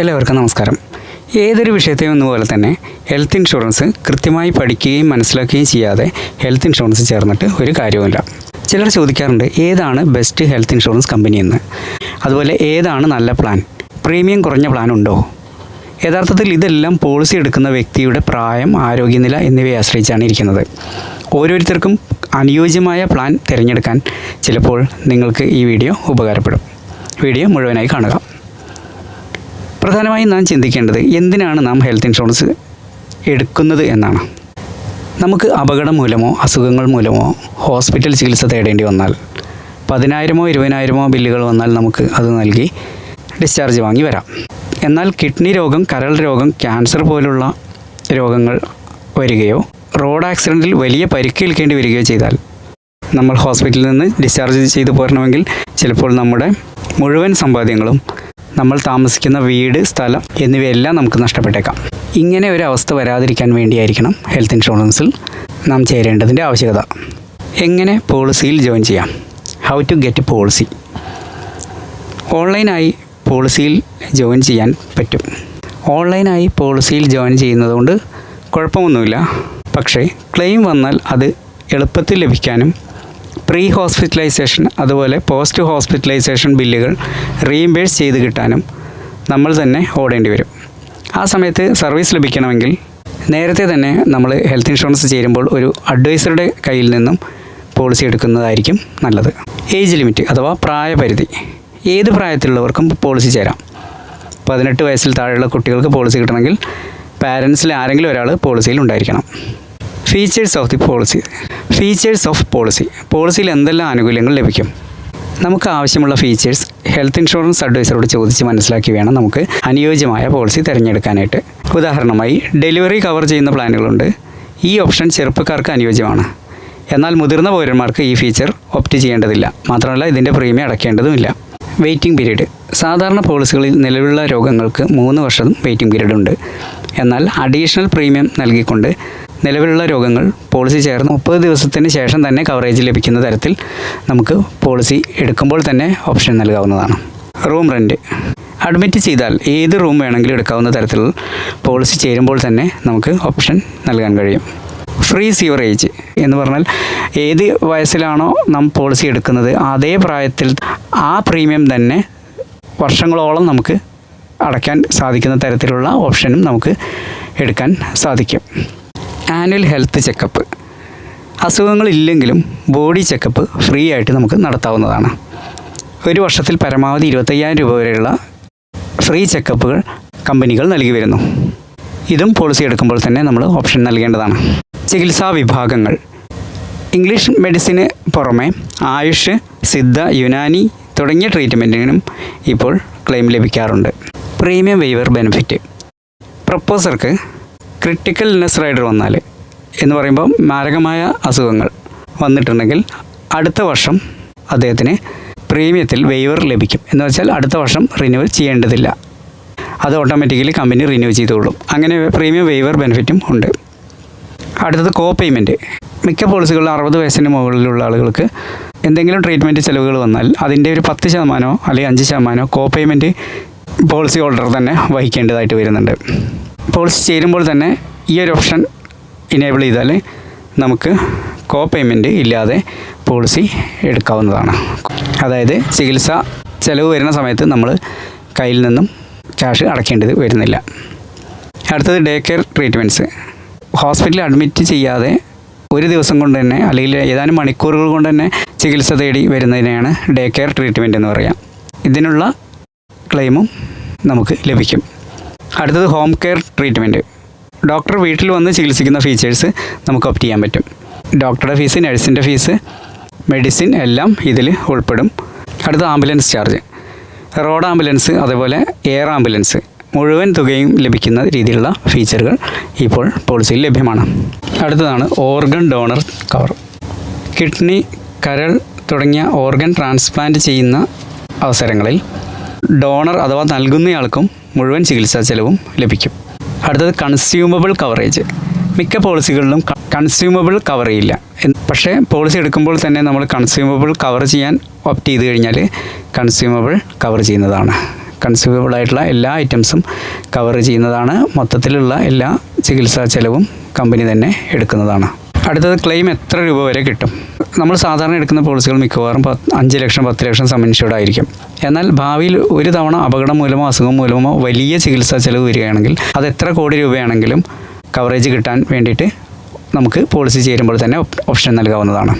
എല്ലാവർക്കും നമസ്കാരം. ഏതൊരു വിഷയത്തെയും എന്നപോലെ തന്നെ ഹെൽത്ത് ഇൻഷുറൻസ് കൃത്യമായി പഠിക്കുകയും മനസ്സിലാക്കുകയും ചെയ്യാതെ ഹെൽത്ത് ഇൻഷുറൻസ് ചേർന്നിട്ട് ഒരു കാര്യവുമില്ല. ചിലർ ചോദിക്കാറുണ്ട് ഏതാണ് ബെസ്റ്റ് ഹെൽത്ത് ഇൻഷുറൻസ് കമ്പനി എന്ന്? അതുപോലെ ഏതാണ് നല്ല പ്ലാൻ പ്രീമിയം കുറഞ്ഞ പ്ലാൻ ഉണ്ടോ? യഥാർത്ഥത്തിൽ ഇതെല്ലാം പോളിസി എടുക്കുന്ന വ്യക്തിയുടെ പ്രായം ആരോഗ്യനില എന്നിവയെ ആശ്രയിച്ചാണ് ഇരിക്കുന്നത്. ഓരോരുത്തർക്കും അനുയോജ്യമായ പ്ലാൻ തിരഞ്ഞെടുക്കാൻ ചിലപ്പോൾ നിങ്ങൾക്ക് ഈ വീഡിയോ ഉപകാരപ്പെടും. വീഡിയോ മുഴുവനായി കാണുക. പ്രധാനമായും നാം ചിന്തിക്കേണ്ടത് എന്തിനാണ് നാം ഹെൽത്ത് ഇൻഷുറൻസ് എടുക്കുന്നത് എന്നാണ്. നമുക്ക് അപകടം മൂലമോ അസുഖങ്ങൾ മൂലമോ ഹോസ്പിറ്റൽ ചികിത്സ തേടേണ്ടി വന്നാൽ പതിനായിരമോ ഇരുപതിനായിരമോ ബില്ലുകൾ വന്നാൽ നമുക്ക് അത് നൽകി ഡിസ്ചാർജ് വാങ്ങി വരാം. എന്നാൽ കിഡ്നി രോഗം കരൾ രോഗം ക്യാൻസർ പോലുള്ള രോഗങ്ങൾ വരികയോ റോഡ് ആക്സിഡന്റിൽ വലിയ പരിക്കേൽക്കേണ്ടി വരികയോ ചെയ്താൽ നമ്മൾ ഹോസ്പിറ്റലിൽ നിന്ന് ഡിസ്ചാർജ് ചെയ്തു പോരണമെങ്കിൽ ചിലപ്പോൾ നമ്മുടെ മുഴുവൻ സമ്പാദ്യങ്ങളും നമ്മൾ താമസിക്കുന്ന വീട് സ്ഥലം എന്നിവയെല്ലാം നമുക്ക് നഷ്ടപ്പെട്ടേക്കാം. ഇങ്ങനെ ഒരു അവസ്ഥ വരാതിരിക്കാൻ വേണ്ടിയായിരിക്കണം ഹെൽത്ത് ഇൻഷുറൻസിൽ നാം ചേരേണ്ടതിന്റെ ആവശ്യകത. എങ്ങനെ പോളിസിയിൽ ജോയിൻ ചെയ്യാം? ഹൗ ടു ഗെറ്റ് പോളിസി ഓൺലൈനായി പോളിസിയിൽ ജോയിൻ ചെയ്യാൻ പറ്റും. ഓൺലൈനായി പോളിസിയിൽ ജോയിൻ ചെയ്യുന്നതുകൊണ്ട് കുഴപ്പമൊന്നുമില്ല. പക്ഷേ ക്ലെയിം വന്നാൽ അത് എളുപ്പത്തിൽ ലഭിക്കാനും പ്രീ ഹോസ്പിറ്റലൈസേഷൻ അതുപോലെ പോസ്റ്റ് ഹോസ്പിറ്റലൈസേഷൻ ബില്ലുകൾ റീഇംബേഴ്സ് ചെയ്ത് കിട്ടാനും നമ്മൾ തന്നെ ഓടേണ്ടി വരും. ആ സമയത്ത് സർവീസ് ലഭിക്കണമെങ്കിൽ നേരത്തെ തന്നെ നമ്മൾ ഹെൽത്ത് ഇൻഷുറൻസ് ചേരുമ്പോൾ ഒരു അഡ്വൈസറുടെ കയ്യിൽ നിന്നും പോളിസി എടുക്കുന്നതായിരിക്കും നല്ലത്. ഏജ് ലിമിറ്റ് അഥവാ പ്രായപരിധി. ഏത് പ്രായത്തിലുള്ളവർക്കും പോളിസി ചേരാം. പതിനെട്ട് വയസ്സിൽ താഴെയുള്ള കുട്ടികൾക്ക് പോളിസി കിട്ടണമെങ്കിൽ പാരൻസിൽ ആരെങ്കിലും ഒരാൾ പോളിസിയിൽ ഉണ്ടായിരിക്കണം. Features of the policy features of policy പോളിസിയിൽ എന്തെല്ലാം ആനുകൂല്യങ്ങൾ ലഭിക്കും? നമുക്ക് ആവശ്യമുള്ള ഫീച്ചേഴ്സ് ഹെൽത്ത് ഇൻഷുറൻസ് അഡ്വൈസറോട് ചോദിച്ച് മനസ്സിലാക്കി വേണം നമുക്ക് അനുയോജ്യമായ പോളിസി തിരഞ്ഞെടുക്കാനായിട്ട്. ഉദാഹരണമായി ഡെലിവറി കവർ ചെയ്യുന്ന പ്ലാനുകളുണ്ട് ഈ ഓപ്ഷൻ ചെറുപ്പക്കാർക്ക് അനുയോജ്യമാണ്. എന്നാൽ മുതിർന്ന പൗരന്മാർക്ക് ഈ ഫീച്ചർ ഓപ്റ്റ് ചെയ്യേണ്ടതില്ല. മാത്രമല്ല ഇതിന്റെ പ്രീമിയം അടയ്ക്കേണ്ടതുമില്ല. വെയിറ്റിംഗ് പീരീഡ് സാധാരണ പോളിസികളിൽ നിലവിലുള്ള രോഗങ്ങൾക്ക് മൂന്ന് വർഷം വെയിറ്റിംഗ് പീരീഡ് ഉണ്ട്. എന്നാൽ അഡീഷണൽ പ്രീമിയം നൽകിക്കൊണ്ട് നിലവിലുള്ള രോഗങ്ങൾ പോളിസി ചേർന്ന് മുപ്പത് ദിവസത്തിന് ശേഷം തന്നെ കവറേജ് ലഭിക്കുന്ന തരത്തിൽ നമുക്ക് പോളിസി എടുക്കുമ്പോൾ തന്നെ ഓപ്ഷൻ നൽകാവുന്നതാണ്. റൂം റെന്റ് അഡ്മിറ്റ് ചെയ്താൽ ഏത് റൂം വേണമെങ്കിലും എടുക്കാവുന്ന തരത്തിലുള്ള പോളിസി ചേരുമ്പോൾ തന്നെ നമുക്ക് ഓപ്ഷൻ നൽകാൻ കഴിയും. ഫ്രീ സീവറേജ് എന്ന് പറഞ്ഞാൽ ഏത് വയസ്സിലാണോ നാം പോളിസി എടുക്കുന്നത് അതേ പ്രായത്തിൽ ആ പ്രീമിയം തന്നെ വർഷങ്ങളോളം നമുക്ക് അടയ്ക്കാൻ സാധിക്കുന്ന തരത്തിലുള്ള ഓപ്ഷനും നമുക്ക് എടുക്കാൻ സാധിക്കും. ആനുവൽ ഹെൽത്ത് ചെക്കപ്പ് അസുഖങ്ങളില്ലെങ്കിലും ബോഡി ചെക്കപ്പ് ഫ്രീ ആയിട്ട് നമുക്ക് നടത്താവുന്നതാണ്. ഒരു വർഷത്തിൽ പരമാവധി ഇരുപത്തയ്യായിരം രൂപ വരെയുള്ള ഫ്രീ ചെക്കപ്പുകൾ കമ്പനികൾ നൽകി വരുന്നു. ഇതും പോളിസി എടുക്കുമ്പോൾ തന്നെ നമ്മൾ ഓപ്ഷൻ നൽകേണ്ടതാണ്. ചികിത്സാ വിഭാഗങ്ങൾ. ഇംഗ്ലീഷ് മെഡിസിന് പുറമെ ആയുഷ് സിദ്ധ യുനാനി തുടങ്ങിയ ട്രീറ്റ്മെന്റിനും ഇപ്പോൾ ക്ലെയിം ലഭിക്കാറുണ്ട്. പ്രീമിയം വെയ്വർ ബെനിഫിറ്റ് പ്രപ്പോസർക്ക് ക്രിട്ടിക്കൽ നെസ് റൈഡർ വന്നാൽ എന്ന് പറയുമ്പോൾ മാരകമായ അസുഖങ്ങൾ വന്നിട്ടുണ്ടെങ്കിൽ അടുത്ത വർഷം അദ്ദേഹത്തിന് പ്രീമിയത്തിൽ വെയ്വർ ലഭിക്കും. എന്ന് വെച്ചാൽ അടുത്ത വർഷം റിന്യൂവൽ ചെയ്യേണ്ടതില്ല. അത് ഓട്ടോമാറ്റിക്കലി കമ്പനി റിന്യൂ ചെയ്തോളും. അങ്ങനെ പ്രീമിയം വെയ്വർ ബെനിഫിറ്റും ഉണ്ട്. അടുത്തത് കോ പേയ്മെന്റ് മിക്ക പോളിസികളിലും അറുപത് വയസ്സിന് മുകളിലുള്ള ആളുകൾക്ക് എന്തെങ്കിലും ട്രീറ്റ്മെന്റ് ചിലവുകൾ വന്നാൽ അതിന്റെ ഒരു പത്ത് ശതമാനമോ അല്ലെങ്കിൽ അഞ്ച് ശതമാനമോ കോ പേയ്മെന്റ് പോളിസി ഹോൾഡർ തന്നെ വഹിക്കേണ്ടതായിട്ട് വരുന്നുണ്ട്. പോളിസി ചേരുമ്പോൾ തന്നെ ഈ ഒരു ഓപ്ഷൻ ഇനേബിൾ ചെയ്താൽ നമുക്ക് കോ പേയ്മെന്റ് ഇല്ലാതെ പോളിസി എടുക്കാവുന്നതാണ്. അതായത് ചികിത്സ ചിലവ് വരുന്ന സമയത്ത് നമ്മൾ കയ്യിൽ നിന്നും ക്യാഷ് അടയ്ക്കേണ്ടത് വരുന്നില്ല. അടുത്തത് ഡേ കെയർ ട്രീറ്റ്മെന്റ്സ് ഹോസ്പിറ്റലിൽ അഡ്മിറ്റ് ചെയ്യാതെ ഒരു ദിവസം കൊണ്ട് തന്നെ അല്ലെങ്കിൽ ഏതാനും മണിക്കൂറുകൾ കൊണ്ട് തന്നെ ചികിത്സ തേടി വരുന്നതിനെയാണ് ഡേ കെയർ ട്രീറ്റ്മെന്റ് എന്ന് പറയാം. ഇതിനുള്ള ക്ലെയിമും നമുക്ക് ലഭിക്കും. അടുത്തത് ഹോം കെയർ ട്രീറ്റ്മെന്റ് ഡോക്ടർ വീട്ടിൽ വന്ന് ചികിത്സിക്കുന്ന ഫീച്ചേഴ്സ് നമുക്ക് ഓപ്റ്റ് ചെയ്യാൻ പറ്റും. ഡോക്ടറുടെ ഫീസ് നഴ്സിന്റെ ഫീസ് മെഡിസിൻ എല്ലാം ഇതിൽ ഉൾപ്പെടും. അടുത്ത ആംബുലൻസ് ചാർജ് റോഡ് ആംബുലൻസ് അതേപോലെ എയർ ആംബുലൻസ് മുഴുവൻ തുകയും ലഭിക്കുന്ന രീതിയിലുള്ള ഫീച്ചറുകൾ ഇപ്പോൾ പോളിസിയിൽ ലഭ്യമാണ്. അടുത്തതാണ് ഓർഗൻ ഡോണർ കവർ കിഡ്നി കരൾ തുടങ്ങിയ ഓർഗൻ ട്രാൻസ്പ്ലാന്റ് ചെയ്യുന്ന അവസരങ്ങളിൽ ഡോണർ അഥവാ നൽകുന്നയാൾക്കും മുഴുവൻ ചികിത്സാ ചെലവും ലഭിക്കും. അടുത്തത് കൺസ്യൂമബിൾ കവറേജ് മിക്ക പോളിസികളിലും കൺസ്യൂമബിൾ കവർ ചെയ്യില്ല. പക്ഷേ പോളിസി എടുക്കുമ്പോൾ തന്നെ നമ്മൾ കൺസ്യൂമബിൾ കവർ ചെയ്യാൻ ഓപ്റ്റ് ചെയ്ത് കഴിഞ്ഞാൽ കൺസ്യൂമബിൾ കവർ ചെയ്യുന്നതാണ്. കൺസ്യൂമബിൾ ആയിട്ടുള്ള എല്ലാ ഐറ്റംസും കവർ ചെയ്യുന്നതാണ്. മൊത്തത്തിലുള്ള എല്ലാ ചികിത്സാ ചെലവും കമ്പനി തന്നെ എടുക്കുന്നതാണ്. അടുത്തത് ക്ലെയിം എത്ര രൂപ വരെ കിട്ടും? നമ്മൾ സാധാരണ എടുക്കുന്ന പോളിസികൾ മിക്കവാറും അഞ്ച് ലക്ഷം പത്ത് ലക്ഷം സം ആയിരിക്കും. എന്നാൽ ഭാവിയിൽ ഒരു തവണ അപകടം മൂലമോ അസുഖം മൂലമോ വലിയ ചികിത്സാ ചെലവ് വരികയാണെങ്കിൽ അത് എത്ര കോടി രൂപയാണെങ്കിലും കവറേജ് കിട്ടാൻ വേണ്ടിയിട്ട് നമുക്ക് പോളിസി ചേരുമ്പോൾ തന്നെ ഓപ്ഷൻ നൽകാവുന്നതാണ്.